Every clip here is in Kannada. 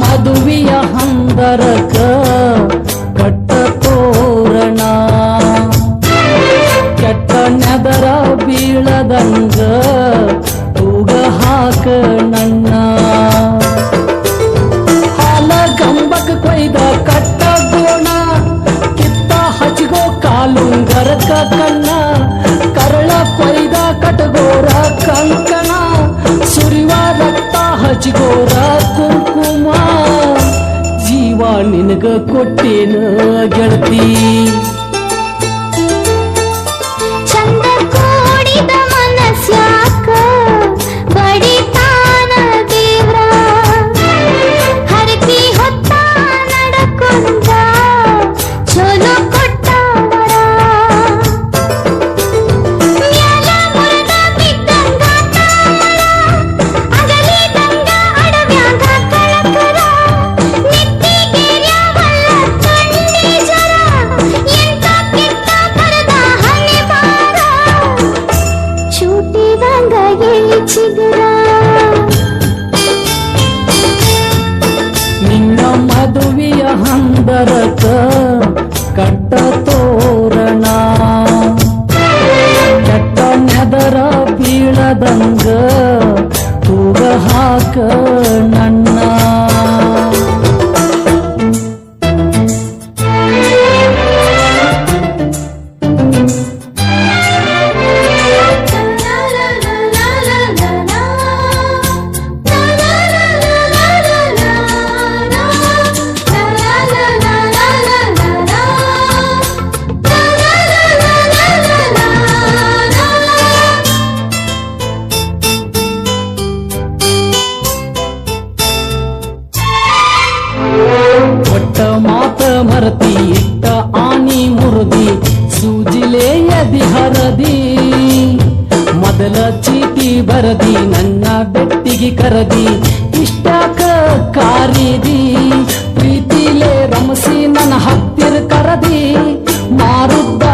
ಮದುವೆಯ ಹಂದರಕ ಕಟ್ಟ ತೋರಣ. ಕೆಟ್ಟ ನೆದರ ಬೀಳದಂಗ ತೂಗ ಹಾಕ ನನ್ನ. ಹಾಲ ಕಂಬಕ ಕೊಯ್ದ ಕಟ್ಟ ಗೋಣ, ಕಿತ್ತ ಹಚ್ಗೋ ಕಾಲು ಗರಕ ಕಣ್ಣ. ಕರಳ ಕೊಯ್ದ ಕಟಗೋರ ಕಂಕಣ, ಸುರಿವ ರಕ್ತ ಹಚ್ಗೋರ ನಿನಗ ಕೊಟ್ಟಿನ ಗೆಳತಿ. ಮದುವೆಯ ಹಂದರತ ಮರತಿ ಇಟ್ಟ ಆನಿ ಮುರುದಿ, ಸೂಜಿಲೆ ಹರದಿ. ಮೊದಲ ಚೀಟಿ ಬರದಿ, ನನ್ನ ಬೆಟ್ಟಿಗೆ ಕರದಿ. ಇಷ್ಟಕ ಕಾರಿದಿ, ಪ್ರೀತಿಲೆ ರಮಸಿ ನನ್ನ ಹತ್ತಿರ ಕರದಿ. ಮಾರುದ್ದ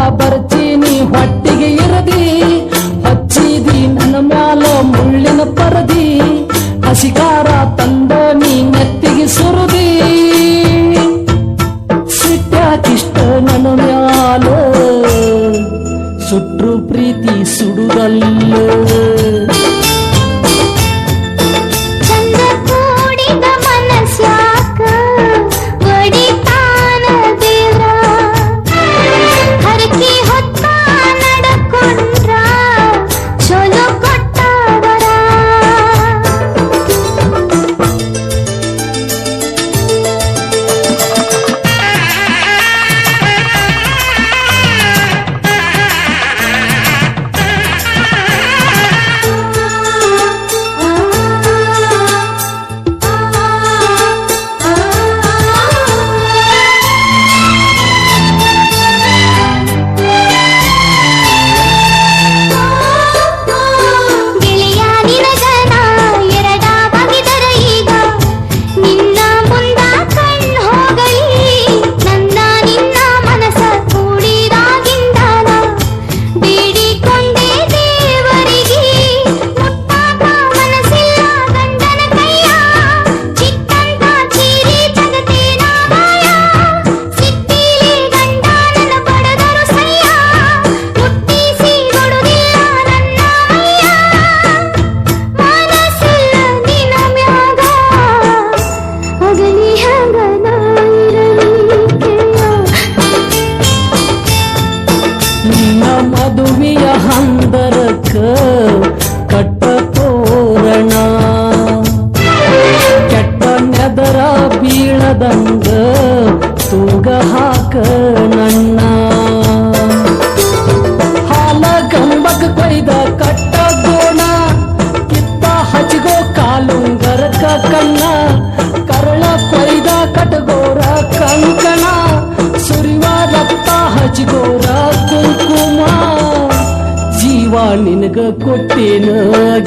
ಕೊಟ್ಟಿನ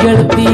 ಗೆಳತಿ.